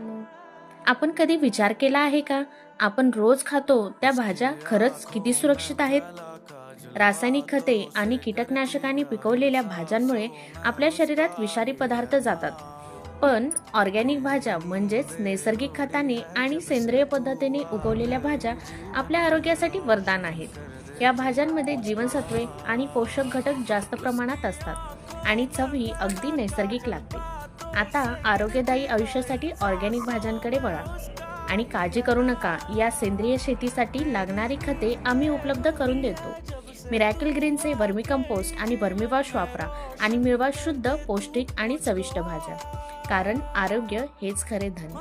मित्रांनो आपण कधी विचार केला आहे का? आपण रोज खातो त्या भाज्या खरंच किती सुरक्षित आहेत? रासायनिक खते आणि कीटकनाशकांनी पिकवलेल्या भाज्यांमुळे आपल्या शरीरात विषारी पदार्थ जातात. पण ऑर्गॅनिक भाज्या म्हणजेच नैसर्गिक खताने आणि सेंद्रिय पद्धतीने उगवलेल्या भाज्या आपल्या आरोग्यासाठी वरदान आहेत. या भाज्यांमध्ये जीवनसत्वे आणि पोषक घटक जास्त प्रमाणात असतात आणि चवही अगदी नैसर्गिक लागते. आता आरोग्यदायी आयुष्यासाठी ऑर्गॅनिक भाज्यांकडे वळा. आणि काळजी करू नका या सेंद्रिय शेतीसाठी लागणारी खते आम्ही उपलब्ध करून देतो. मिरॅकल ग्रीनचे वर्मी कंपोस्ट आणि वर्मीवॉश वापरा आणि मिळवा शुद्ध पौष्टिक आणि चविष्ट भाज्या. कारण आरोग्य हेच खरे धन.